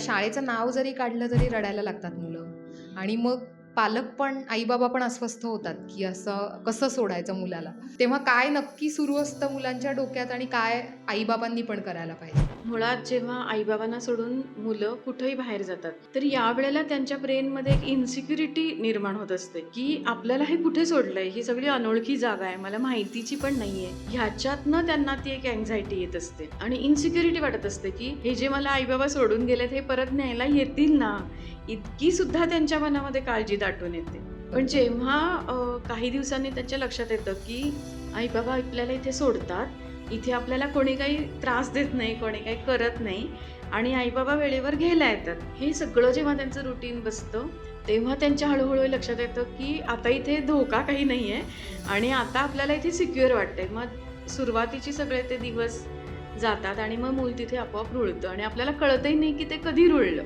शाळेचं नाव जरी काढलं तरी रडायला लागतात मुलं. आणि मग पालक पण आईबाबा पण अस्वस्थ होतात की असं कसं सोडायचं मुलाला? तेव्हा काय नक्की सुरू असतं मुलांच्या डोक्यात आणि काय आईबाबांनी पण करायला पाहिजे? मुळात जेव्हा आईबाबांना सोडून मुलं कुठेही बाहेर जातात तर यावेळेला त्यांच्या ब्रेनमध्ये एक इन्सिक्युरिटी निर्माण होत असते की आपल्याला हे कुठे सोडलंय? ही सगळी अनोळखी जागा आहे मला माहितीची पण नाहीये. ह्याच्यातनं त्यांना ती एक अँझायटी येत असते आणि इन्सिक्युरिटी वाटत असते की हे जे मला आईबाबा सोडून गेलेत हे परत न्यायला येतील ना? इतकी सुद्धा त्यांच्या मनामध्ये काळजी दाटून येते. पण जेव्हा काही दिवसांनी त्यांच्या लक्षात येतं की आईबाबा आपल्याला इथे सोडतात इथे आपल्याला कोणी काही त्रास देत नाही कोणी काही करत नाही. आणि आईबाबा वेळेवर घ्यायला येतात. हे सगळं जेव्हा त्यांचं रुटीन बसतं तेव्हा त्यांच्या हळूहळू लक्षात येतं की आता इथे धोका काही नाही आहे आणि आता आपल्याला इथे सिक्युअर वाटते मग सुरुवातीची सगळे ते दिवस जातात आणि मग मूल तिथे आपोआप रुळतं. आणि आपल्याला कळतही नाही की ते कधी रुळलं.